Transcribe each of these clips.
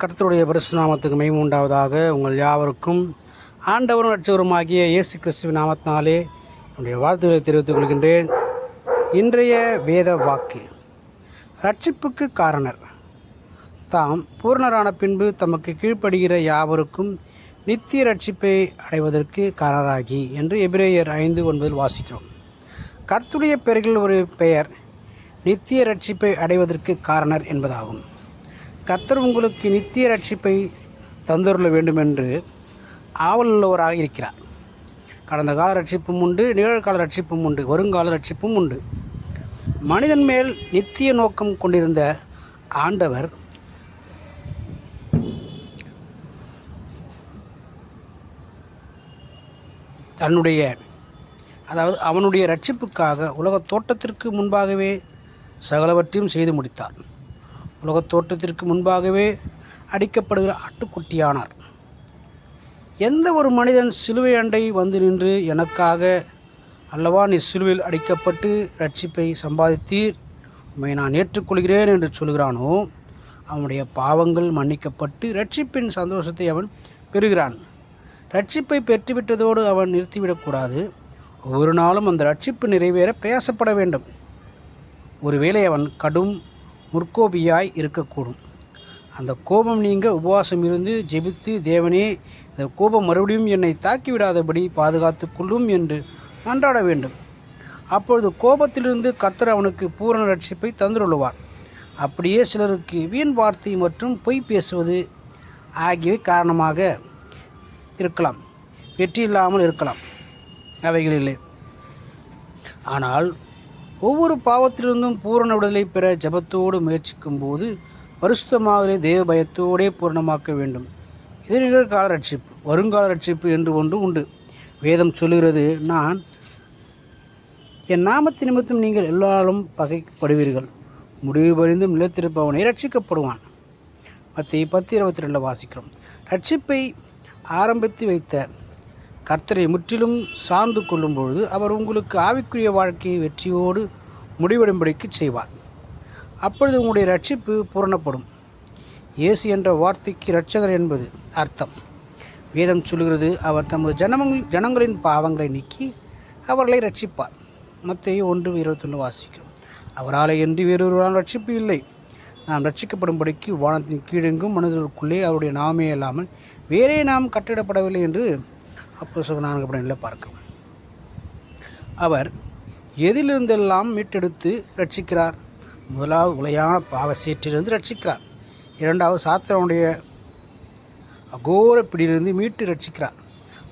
கர்த்தருடைய பரிசுநாமத்துக்கு மெய்மை உண்டாவதாக உங்கள் யாவருக்கும் ஆண்டவரும் நட்சவருமாகிய இயேசு கிறிஸ்துவின் நாமத்தினாலே என்னுடைய வாழ்த்துக்களை தெரிவித்துக் கொள்கின்றேன். இன்றைய வேத வாக்கு. ரட்சிப்புக்கு காரணர். தாம் பூர்ணரான பின்பு தமக்கு கீழ்ப்படுகிற யாவருக்கும் நித்திய ரட்சிப்பை அடைவதற்கு காரணராகி என்று எபிரேயர் ஐந்து ஒன்பதில் வாசிக்கிறோம். கர்த்துடைய பெயர்கள் ஒரு பெயர் நித்திய ரட்சிப்பை அடைவதற்கு காரணர் என்பதாகும். கர்த்தர் உங்களுக்கு நித்திய ரட்சிப்பை தந்துருள வேண்டும் என்று ஆவல் உள்ளவராக இருக்கிறார். கடந்த கால ரட்சிப்பும் உண்டு நிகழ்கால ரட்சிப்பும் உண்டு வருங்கால ரட்சிப்பும் உண்டு. மனிதன் மேல் நித்திய நோக்கம் கொண்டிருந்த ஆண்டவர் தன்னுடைய அதாவது அவனுடைய ரட்சிப்புக்காக உலகத் தோட்டத்திற்கு முன்பாகவே சகலவற்றையும் செய்து முடித்தார். உலகத் தோற்றத்திற்கு முன்பாகவே அடிக்கப்படுகிற ஆட்டுக்குட்டியானார். எந்த ஒரு மனிதன் சிலுவை அண்டை வந்து நின்று எனக்காக அல்லவா நீ சிலுவையில் அடிக்கப்பட்டு ரட்சிப்பை சம்பாதித்தீர் உண்மை நான் ஏற்றுக்கொள்கிறேன் என்று சொல்கிறானோ அவனுடைய பாவங்கள் மன்னிக்கப்பட்டு ரட்சிப்பின் சந்தோஷத்தை அவன் பெறுகிறான். ரட்சிப்பை பெற்றுவிட்டதோடு அவன் நிறுத்திவிடக்கூடாது ஒவ்வொரு நாளும் அந்த ரட்சிப்பு நிறைவேற பிரயாசப்பட வேண்டும். ஒருவேளை அவன் கடும் முற்கோபியாய் இருக்கக்கூடும். அந்த கோபம் நீங்க உபவாசம் இருந்து ஜெபித்து தேவனே இந்த கோபம் மறுபடியும் என்னை தாக்கிவிடாதபடி பாதுகாத்து கொள்ளும் என்று மன்றாட வேண்டும். அப்பொழுது கோபத்திலிருந்து கர்த்தர் அவனுக்கு பூரண ரட்சிப்பை தந்துள்ளவார். அப்படியே சிலருக்கு வீண் வார்த்தை மற்றும் பொய் பேசுவது ஆகியவை காரணமாக இருக்கலாம். வெற்றி இல்லாமல் இருக்கலாம். அவைகளிலே. ஆனால் ஒவ்வொரு பாவத்திலிருந்தும் பூரண விடுதலை பெற ஜபத்தோடு முயற்சிக்கும் போது பரிசுத்தமாகவே தேவ பயத்தோடே பூரணமாக்க வேண்டும். இது நிகழ்கால ரட்சிப்பு வருங்கால ரட்சிப்பு என்று ஒன்று உண்டு. வேதம் சொல்லுகிறது நான் என் நாமத்து நிமித்தம் நீங்கள் எல்லாரும் பகைப்படுவீர்கள் முடிவு பறிந்தும் நிலைத்திருப்பவனை ரட்சிக்கப்படுவான். மத்திய பத்து இருபத்தி ரெண்டில் வாசிக்கிறோம். ரட்சிப்பை ஆரம்பித்து வைத்த கர்த்தரை முற்றிலும் சார்ந்து கொள்ளும் பொழுது அவர் உங்களுக்கு ஆவிக்குரிய வாழ்க்கையை வெற்றியோடு முடிவெடும்படிக்கு செய்வார். அப்பொழுது உங்களுடைய ரட்சிப்பு பூரணப்படும். இயேசு என்ற வார்த்தைக்கு இரட்சகர் என்பது அர்த்தம். வேதம் சொல்கிறது அவர் தமது ஜனமங்கள் ஜனங்களின் பாவங்களை நீக்கி அவர்களை ரட்சிப்பார் மத்தையும் ஒன்று இருபத்தொன்று வாசிக்கும். அவராலே என்று வேறொருவரால் ரட்சிப்பு இல்லை. நாம் ரட்சிக்கப்படும்படிக்கு வானத்தின் கீழெங்கும் மனிதர்களுக்குள்ளே அவருடைய நாமே இல்லாமல் வேறே நாம் கட்டிடப்படவில்லை என்று அப்போ சொல்ல நான்கு படங்களில் பார்க்கிறோம் அவர் எதிலிருந்தெல்லாம் மீட்டெடுத்து ரட்சிக்கிறார்? முதலாவது உலையான பாவ சேற்றிலிருந்து ரட்சிக்கிறார். இரண்டாவது சாத்திரனுடைய அகோர பிடியிலிருந்து மீட்டு ரட்சிக்கிறார்.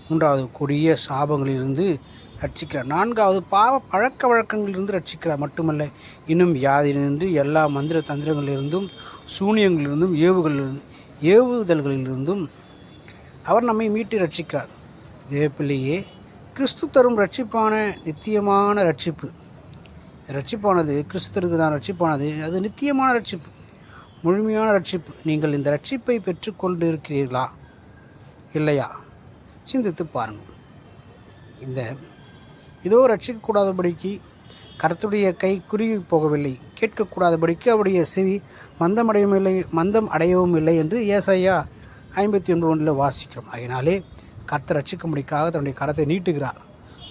மூன்றாவது கொடிய சாபங்களிலிருந்து ரட்சிக்கிறார். நான்காவது பாவ பழக்க வழக்கங்களிலிருந்து ரட்சிக்கிறார். மட்டுமல்ல இன்னும் வியாதியிலிருந்து எல்லா மந்திர தந்திரங்களிலிருந்தும் சூனியங்களிலிருந்தும் ஏவுகளிலிருந்து ஏவுதல்களிலிருந்தும் அவர் நம்மை மீட்டு ரட்சிக்கிறார். தேவப்பிள்ளையே கிறிஸ்து தரும் ரட்சிப்பான நித்தியமான ரட்சிப்பு ரட்சிப்பானது கிறிஸ்துவருக்கு தான் ரட்சிப்பானது அது நித்தியமான ரட்சிப்பு முழுமையான ரட்சிப்பு நீங்கள் இந்த ரட்சிப்பை பெற்றுக்கொண்டு இருக்கிறீர்களா இல்லையா? சிந்தித்து பாருங்கள். இந்த இதோ ரட்சிக்கக்கூடாதபடிக்கு கருத்துடைய கை குறுகி போகவில்லை. கேட்கக்கூடாதபடிக்கு அவருடைய செவி மந்தம் அடையவும் இல்லை மந்தம் அடையவும் இல்லை என்று ஏசையா ஐம்பத்தி ஒன்று ஒன்றில் வாசிக்கிறோம். அதனாலே கர்த்தர் ரட்சிக்கும்படிக்காக தன்னுடைய கரத்தை நீட்டுகிறார்.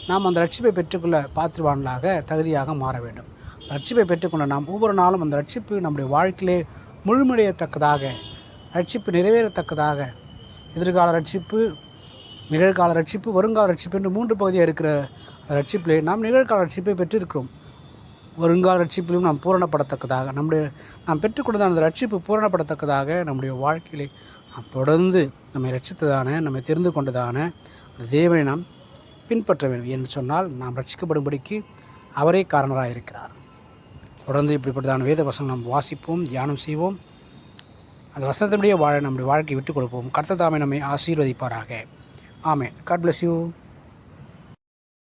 நாம் அந்த ரட்சிப்பை பெற்றுக்கொள்ள பாத்திருவான்களாக தகுதியாக மாற வேண்டும். ரட்சிப்பை பெற்றுக்கொண்ட நாம் ஒவ்வொரு நாளும் அந்த ரட்சிப்பு நம்முடைய வாழ்க்கையிலே முழுமடையத்தக்கதாக ரட்சிப்பு நிறைவேறத்தக்கதாக எதிர்கால ரட்சிப்பு நிகழ்கால ரட்சிப்பு வருங்கால ரட்சிப்பு என்று மூன்று பகுதியாக இருக்கிற ரட்சிப்பிலே நாம் நிகழ்கால ரட்சிப்பை பெற்றிருக்கிறோம். வருங்கால ரட்சிப்பிலும் நாம் பூரணப்படத்தக்கதாக நம்முடைய நாம் பெற்றுக்கொண்ட அந்த ரட்சிப்பு பூரணப்படத்தக்கதாக நம்முடைய வாழ்க்கையிலே தொடர்ந்து நம்மை ரட்சித்ததான நம்மை தெரிந்து கொண்டதான அந்த தேவனை நாம் பின்பற்ற வேண்டும். என்று சொன்னால் நாம் ரட்சிக்கப்படும்படிக்கு அவரே காரணராக இருக்கிறார் தொடர்ந்து இப்படிப்பட்டதான வேத வசனம் நாம் வாசிப்போம் தியானம் செய்வோம். அந்த வசனத்தினுடைய வாழ நம்முடைய வாழ்க்கையை விட்டுக் கொடுப்போம். கர்த்ததாமை நம்மை ஆசீர்வதிப்பாராக. ஆமேன். God bless you